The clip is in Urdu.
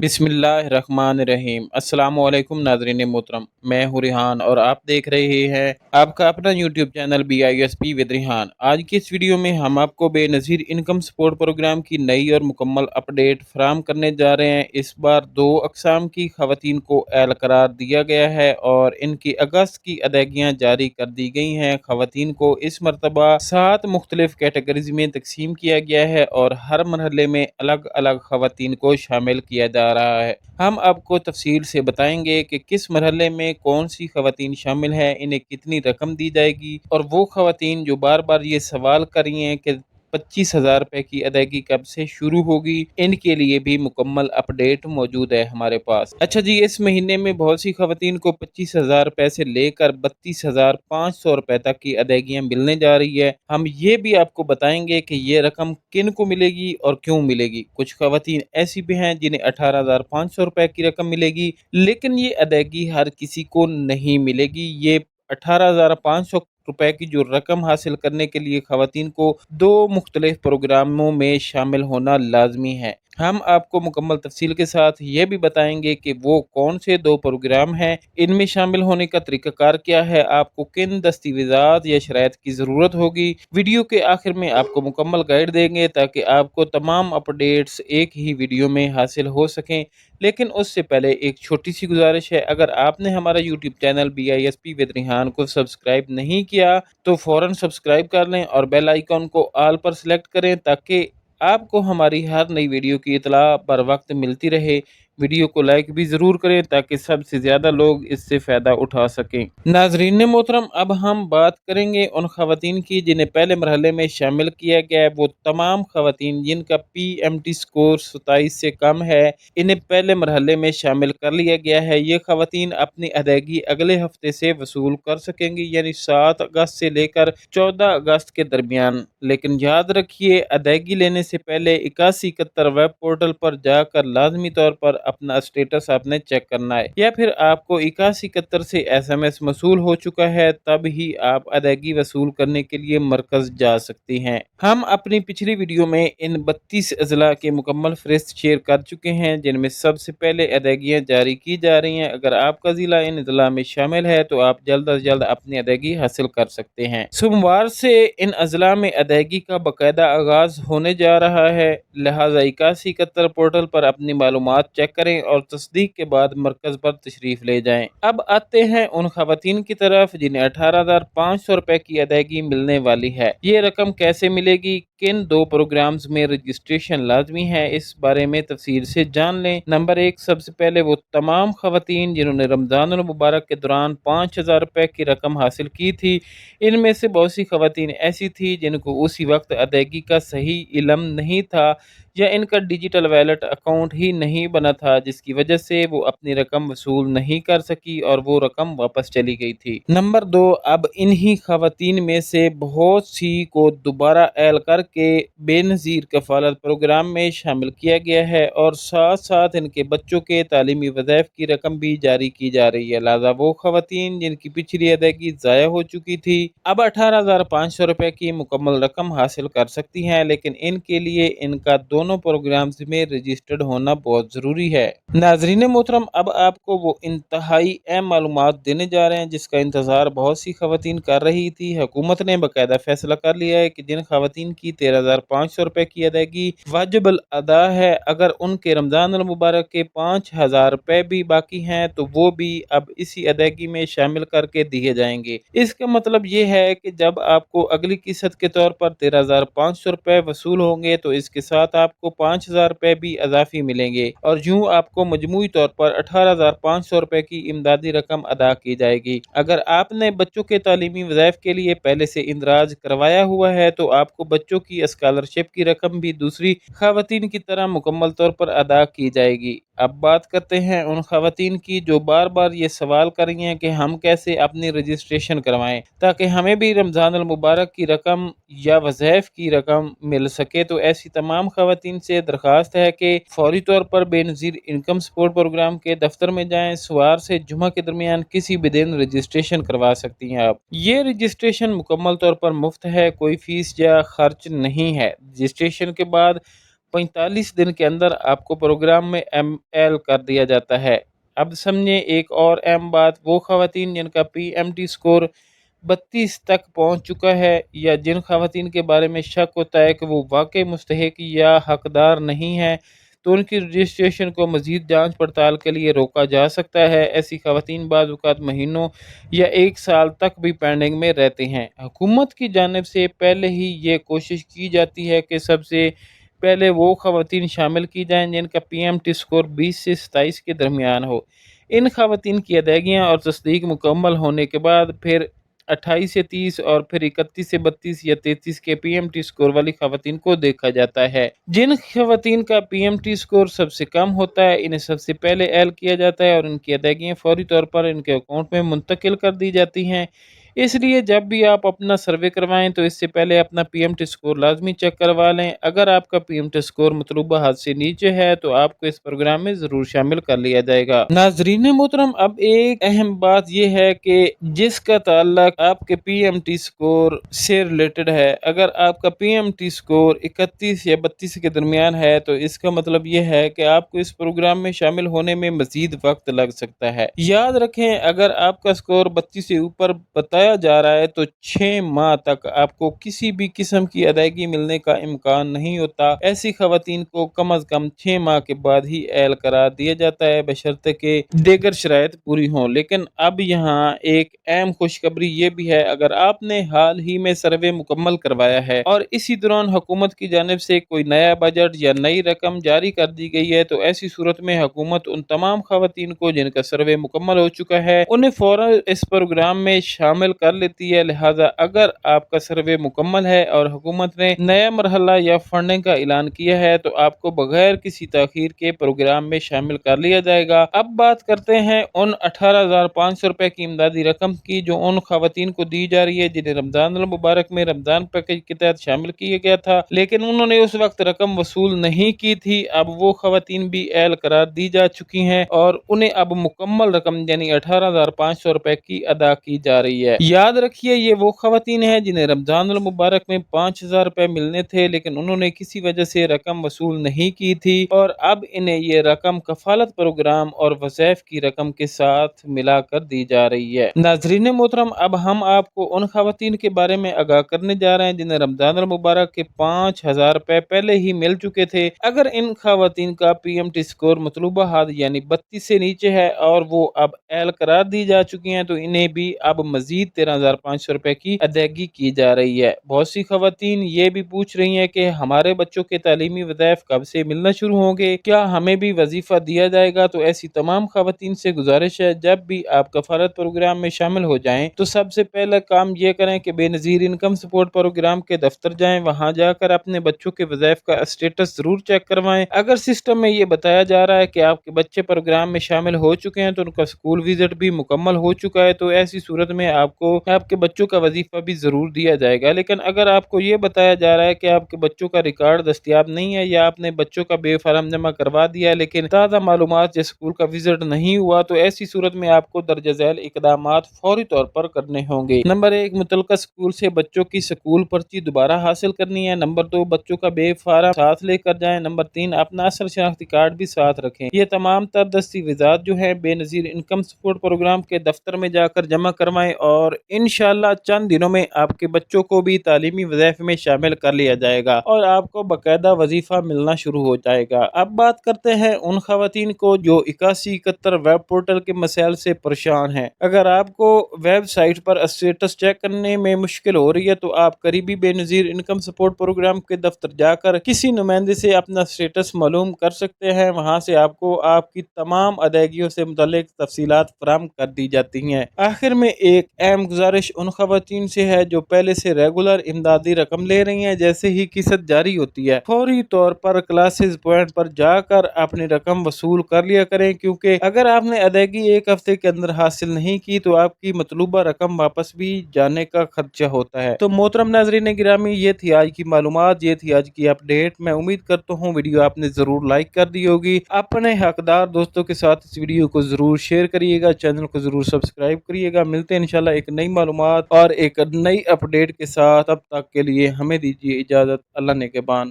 بسم اللہ الرحمن الرحیم۔ السلام علیکم ناظرین محترم۔ میں ہوں ریحان اور آپ دیکھ رہے ہیں آپ کا اپنا YouTube channel B I S P with Rehan. آج کی اس ویڈیو میں ہم آپ کو بے نظیر انکم سپورٹ پروگرام کی نئی اور مکمل اپڈیٹ فراہم کرنے جا رہے ہیں۔ اس بار دو اقسام کی خواتین کو اہل قرار دیا گیا ہے اور ان کی اگست کی ادائیگیاں جاری کر دی گئی ہیں۔ خواتین کو اس مرتبہ سات مختلف کیٹیگریز میں تقسیم کیا گیا ہے اور ہر مرحلے میں الگ الگ خواتین کو شامل کیا جا رہا ہے۔ ہم آپ کو تفصیل سے بتائیں گے کہ کس مرحلے میں کون سی خواتین شامل ہیں، انہیں کتنی رقم دی جائے گی اور وہ خواتین جو بار بار یہ سوال کر رہی ہیں کہ پچیس ہزار روپے کی ادائیگی کب سے شروع ہوگی؟ ان کے لیے بھی مکمل اپڈیٹ موجود ہے ہمارے پاس۔ اچھا جی اس مہینے میں بہت سی خواتین کو پچیس ہزار روپے سے لے کر بتیس ہزار پانچ سو روپے تک کی ادائیگیاں ملنے جا رہی ہے۔ ہم یہ بھی آپ کو بتائیں گے کہ یہ رقم کن کو ملے گی اور کیوں ملے گی؟ کچھ خواتین ایسی بھی ہیں جنہیں اٹھارہ ہزار پانچ سو روپے کی رقم ملے گی، لیکن یہ ادائیگی ہر کسی کو نہیں ملے گی۔ یہ اٹھارہ ہزار پانچ سو روپے کی جو رقم حاصل کرنے کے لیے خواتین کو دو مختلف پروگراموں میں شامل ہونا لازمی ہے۔ ہم آپ کو مکمل تفصیل کے ساتھ یہ بھی بتائیں گے کہ وہ کون سے دو پروگرام ہیں، ان میں شامل ہونے کا طریقہ کار کیا ہے، آپ کو کن دستاویزات یا شرائط کی ضرورت ہوگی۔ ویڈیو کے آخر میں آپ کو مکمل گائیڈ دیں گے تاکہ آپ کو تمام اپڈیٹس ایک ہی ویڈیو میں حاصل ہو سکیں۔ لیکن اس سے پہلے ایک چھوٹی سی گزارش ہے، اگر آپ نے ہمارا YouTube channel B I S P with Rehan کو سبسکرائب نہیں کیا تو فوراً سبسکرائب کر لیں اور بیل آئیکن کو آل پر سلیکٹ کریں تاکہ آپ کو ہماری ہر نئی ویڈیو کی اطلاع پر وقت ملتی رہے۔ ویڈیو کو لائک بھی ضرور کریں تاکہ سب سے زیادہ لوگ اس سے فائدہ اٹھا سکیں۔ ناظرین محترم، اب ہم بات کریں گے ان خواتین کی جنہیں پہلے مرحلے میں شامل کیا گیا ہے۔ وہ تمام خواتین جن کا پی ایم ٹی سکور ستائیس سے کم ہے، انہیں پہلے مرحلے میں شامل کر لیا گیا ہے۔ یہ خواتین اپنی ادائیگی اگلے ہفتے سے وصول کر سکیں گی یعنی سات اگست سے لے کر چودہ اگست کے درمیان۔ لیکن یاد رکھیے، ادائیگی لینے سے پہلے اکاسی اکہتر ویب پورٹل پر جا کر لازمی طور پر اپنا اسٹیٹس آپ نے چیک کرنا ہے۔ یا پھر آپ کو اکاسی اکہتر سے ایس ایم ایس موصول ہو چکا ہے، تب ہی آپ ادائیگی وصول کرنے کے لیے مرکز جا سکتی ہیں۔ ہم اپنی پچھلی ویڈیو میں ان بتیس اضلاع کے مکمل فہرست شیئر کر چکے ہیں، جن میں سب سے پہلے ادائیگیاں جاری کی جا رہی ہیں۔ اگر آپ کا ضلع ان اضلاع میں شامل ہے، تو آپ جلد از جلد اپنی ادائیگی حاصل کر سکتے ہیں۔ سوموار سے ان اضلاع میں ادائیگی کا باقاعدہ آغاز ہونے جا رہا ہے، لہٰذا اکاسی اکہتر پورٹل پر اپنی معلومات چیک کریں اور تصدیق کے بعد مرکز پر تشریف لے جائیں۔ اب آتے ہیں ان خواتین کی طرف جنہیں اٹھارہ ہزار پانچ سو روپے کی ادائیگی ملنے والی ہے۔ یہ رقم کیسے ملے گی؟ کن دو پروگرامز میں رجسٹریشن لازمی ہے اس بارے میں تفصیل سے جان لیں۔ نمبر ایک، سب سے پہلے وہ تمام خواتین جنہوں نے رمضان المبارک کے دوران پانچ ہزار روپے کی رقم حاصل کی تھی، ان میں سے بہت سی خواتین ایسی تھی جن کو اسی وقت ادائیگی کا صحیح علم نہیں تھا یا ان کا ڈیجیٹل ویلٹ اکاؤنٹ ہی نہیں بنا تھا، جس کی وجہ سے وہ اپنی رقم وصول نہیں کر سکی اور وہ رقم واپس چلی گئی تھی۔ نمبر دو، اب انہی خواتین میں سے بہت سی کو دوبارہ اہل کر کے بے نظیر کفالت پروگرام میں شامل کیا گیا ہے اور ساتھ ساتھ ان کے بچوں کے تعلیمی وظائف کی رقم بھی جاری کی جا رہی ہے۔ لہٰذا وہ خواتین جن کی پچھلی ادائیگی ضائع ہو چکی تھی، اب اٹھارہ ہزار پانچ سو روپے کی مکمل رقم حاصل کر سکتی ہیں، لیکن ان کے لیے ان کا دونوں پروگرامز میں رجسٹرڈ ہونا بہت ضروری ہے۔ ناظرین محترم، اب آپ کو وہ انتہائی اہم معلومات دینے جا رہے ہیں جس کا انتظار بہت سی خواتین کر رہی تھی۔ حکومت نے باقاعدہ فیصلہ کر لیا ہے کہ جن خواتین کی تیرہ ہزار پانچ سو روپے کی ادائیگی واجب الادا ہے۔ اگر ان کے رمضان المبارک کے پانچ ہزار روپے بھی باقی ہیں تو وہ بھی اب اسی ادائیگی میں شامل کر کے دیے جائیں گے۔ اس کا مطلب یہ ہے کہ جب آپ کو اگلی قسط کے طور پر تیرہ ہزار پانچ سو روپے وصول ہوں گے تو اس کے ساتھ آپ کو پانچ ہزار روپے بھی اضافی ملیں گے اور یوں آپ کو مجموعی طور پر اٹھارہ ہزار پانچ سو روپے کی امدادی رقم ادا کی جائے گی۔ اگر آپ نے بچوں کے تعلیمی وظائف کے لیے پہلے سے اندراج کروایا ہوا ہے تو آپ کو بچوں کی اسکالرشپ کی رقم بھی دوسری خواتین کی طرح مکمل طور پر ادا کی جائے گی۔ اب بات کرتے ہیں ان خواتین کی جو بار بار یہ سوال کر رہی ہیں کہ ہم کیسے اپنی رجسٹریشن کروائیں تاکہ ہمیں بھی رمضان المبارک کی رقم یا وظائف کی رقم مل سکے۔ تو ایسی تمام خواتین سے درخواست ہے کہ فوری طور پر بے نظیر انکم سپورٹ پروگرام کے دفتر میں جائیں، سوار سے جمعہ کے درمیان کسی بھی دن رجسٹریشن کروا سکتی ہیں آپ۔ یہ رجسٹریشن مکمل طور پر مفت ہے، کوئی فیس یا خرچ نہیں ہے۔ رجسٹریشن کے بعد پینتالیس دن کے اندر آپ کو پروگرام میں ایم ایل کر دیا جاتا ہے۔ اب سمجھیں ایک اور اہم بات، وہ خواتین جن کا پی ایم ٹی سکور بتیس تک پہنچ چکا ہے یا جن خواتین کے بارے میں شک ہوتا ہے کہ وہ واقع مستحق یا حقدار نہیں ہے تو ان کی رجسٹریشن کو مزید جانچ پڑتال کے لیے روکا جا سکتا ہے۔ ایسی خواتین بعض اوقات مہینوں یا ایک سال تک بھی پینڈنگ میں رہتے ہیں۔ حکومت کی جانب سے پہلے ہی یہ کوشش کی جاتی ہے کہ سب سے پہلے وہ خواتین شامل کی جائیں جن کا پی ایم ٹی سکور بیس سے ستائیس کے درمیان ہو۔ ان خواتین کی ادائیگیاں اور تصدیق مکمل ہونے کے بعد پھر اٹھائیس سے تیس اور پھر اکتیس سے بتیس یا تینتیس کے پی ایم ٹی سکور والی خواتین کو دیکھا جاتا ہے۔ جن خواتین کا پی ایم ٹی سکور سب سے کم ہوتا ہے، انہیں سب سے پہلے ایل کیا جاتا ہے اور ان کی ادائیگیاں فوری طور پر ان کے اکاؤنٹ میں منتقل کر دی جاتی ہیں۔ اس لیے جب بھی آپ اپنا سروے کروائیں تو اس سے پہلے اپنا پی ایم ٹی سکور لازمی چیک کروا لیں۔ اگر آپ کا پی ایم ٹی سکور مطلوبہ حد سے نیچے ہے تو آپ کو اس پروگرام میں ضرور شامل کر لیا جائے گا۔ ناظرین محترم، اب ایک اہم بات یہ ہے کہ جس کا تعلق آپ کے پی ایم ٹی سکور سے ریلیٹڈ ہے، اگر آپ کا پی ایم ٹی سکور اکتیس یا بتیس کے درمیان ہے تو اس کا مطلب یہ ہے کہ آپ کو اس پروگرام میں شامل ہونے میں مزید وقت لگ سکتا ہے۔ یاد رکھیں، اگر آپ کا سکور بتیس سے اوپر بتایا جا رہا ہے تو چھ ماہ تک آپ کو کسی بھی قسم کی ادائیگی ملنے کا امکان نہیں ہوتا۔ ایسی خواتین کو کم از کم چھ ماہ کے بعد ہی اہل قرار دیا جاتا ہے، بشرط کے دیگر شرائط پوری ہوں۔ لیکن اب یہاں ایک اہم خوشخبری یہ بھی ہے، اگر آپ نے حال ہی میں سروے مکمل کروایا ہے اور اسی دوران حکومت کی جانب سے کوئی نیا بجٹ یا نئی رقم جاری کر دی گئی ہے، تو ایسی صورت میں حکومت ان تمام خواتین کو جن کا سروے مکمل ہو چکا ہے، انہیں فوراً اس پروگرام میں شامل کر لیتی ہے۔ لہٰذا اگر آپ کا سروے مکمل ہے اور حکومت نے نیا مرحلہ یا فنڈنگ کا اعلان کیا ہے، تو آپ کو بغیر کسی تاخیر کے پروگرام میں شامل کر لیا جائے گا۔ اب بات کرتے ہیں ان اٹھارہ ہزار پانچ سو روپے کی امدادی رقم کی جو ان خواتین کو دی جا رہی ہے، جنہیں رمضان المبارک میں رمضان پیکج کے تحت شامل کیا گیا تھا۔ لیکن انہوں نے اس وقت رقم وصول نہیں کی تھی۔ اب وہ خواتین بھی اہل قرار دی جا چکی ہیں اور انہیں اب مکمل رقم یعنی اٹھارہ ہزار پانچ سو روپے کی ادا کی جا رہی ہے۔ یاد رکھیے، یہ وہ خواتین ہیں جنہیں رمضان المبارک میں پانچ ہزار روپے ملنے تھے، لیکن انہوں نے کسی وجہ سے رقم وصول نہیں کی تھی اور اب انہیں یہ رقم کفالت پروگرام اور وظائف کی رقم کے ساتھ ملا کر دی جا رہی ہے۔ ناظرین محترم، اب ہم آپ کو ان خواتین کے بارے میں آگاہ کرنے جا رہے ہیں جنہیں رمضان المبارک کے پانچ ہزار روپے پہلے ہی مل چکے تھے۔ اگر ان خواتین کا پی ایم ٹی سکور مطلوبہ حد یعنی بتیس سے نیچے ہے اور وہ اب اہل قرار دی جا چکی ہیں، تو انہیں بھی اب مزید تیرہ ہزار پانچ سو روپے کی ادائیگی کی جا رہی ہے۔ بہت سی خواتین یہ بھی پوچھ رہی ہیں کہ ہمارے بچوں کے تعلیمی وظائف کب سے ملنا شروع ہوں گے؟ کیا ہمیں بھی وظیفہ دیا جائے گا؟ تو ایسی تمام خواتین سے گزارش ہے، جب بھی آپ کفارت پروگرام میں شامل ہو جائیں، تو سب سے پہلا کام یہ کریں کہ بے نظیر انکم سپورٹ پروگرام کے دفتر جائیں، وہاں جا کر اپنے بچوں کے وظائف کا اسٹیٹس ضرور چیک کروائیں۔ اگر سسٹم میں یہ بتایا جا رہا ہے کہ آپ کے بچے پروگرام میں شامل ہو چکے ہیں، تو ان کا اسکول وزٹ بھی مکمل ہو چکا ہے، تو ایسی صورت میں آپ کو آپ کے بچوں کا وظیفہ بھی ضرور دیا جائے گا۔ لیکن اگر آپ کو یہ بتایا جا رہا ہے کہ آپ کے بچوں کا ریکارڈ دستیاب نہیں ہے یا آپ نے بچوں کا بے فارم جمع کروا دیا لیکن تازہ معلومات جس اسکول کا وزٹ نہیں ہوا تو ایسی صورت میں آپ کو درج ذیل اقدامات فوری طور پر کرنے ہوں گے۔ نمبر ایک، متعلقہ اسکول سے بچوں کی سکول پرچی دوبارہ حاصل کرنی ہے۔ نمبر دو، بچوں کا بے فارم ساتھ لے کر جائیں۔ نمبر تین، اپنا اصل شناختی کارڈ بھی ساتھ رکھیں۔ یہ تمام تر دستاویزات جو ہیں، بے نظیر انکم سپورٹ پروگرام کے دفتر میں جا کر جمع کروائیں اور انشاءاللہ چند دنوں میں آپ کے بچوں کو بھی تعلیمی وظائف میں شامل کر لیا جائے گا اور آپ کو باقاعدہ وظیفہ ملنا شروع ہو جائے گا۔ اب بات کرتے ہیں ان خواتین کو جو اکاسی اکہتر ویب پورٹل کے مسائل سے پریشان ہیں۔ اگر آپ کو ویب سائٹ پر اسٹیٹس چیک کرنے میں مشکل ہو رہی ہے تو آپ قریبی بے نظیر انکم سپورٹ پروگرام کے دفتر جا کر کسی نمائندے سے اپنا اسٹیٹس معلوم کر سکتے ہیں۔ وہاں سے آپ کو آپ کی تمام ادائیگیوں سے متعلق تفصیلات فراہم کر دی جاتی ہیں۔ آخر میں ایک اہم گزارش ان خواتین سے ہے جو پہلے سے ریگولر امدادی رقم لے رہی ہیں، جیسے ہی قسط جاری ہوتی ہے۔ فوری طور پر کلاسز پوائنٹ پر جا کر اپنی رقم وصول کر لیا کریں، کیونکہ اگر آپ نے ادائیگی ایک ہفتے کے اندر حاصل نہیں کی، تو آپ کی مطلوبہ رقم واپس بھی جانے کا خدشہ ہوتا ہے۔ تو محترم ناظرین گرامی، یہ تھی آج کی معلومات، یہ تھی آج کی اپڈیٹ میں امید کرتا ہوں ویڈیو آپ نے ضرور لائک کر دی ہوگی۔ اپنے حقدار دوستوں کے ساتھ اس ویڈیو کو ضرور شیئر کریے گا، چینل کو ضرور سبسکرائب کریے گا۔ ملتے ہیں انشاءاللہ ایک نئی معلومات اور ایک نئی اپڈیٹ کے ساتھ اب تک کے لیے ہمیں دیجیے اجازت۔ اللہ نے کے بان۔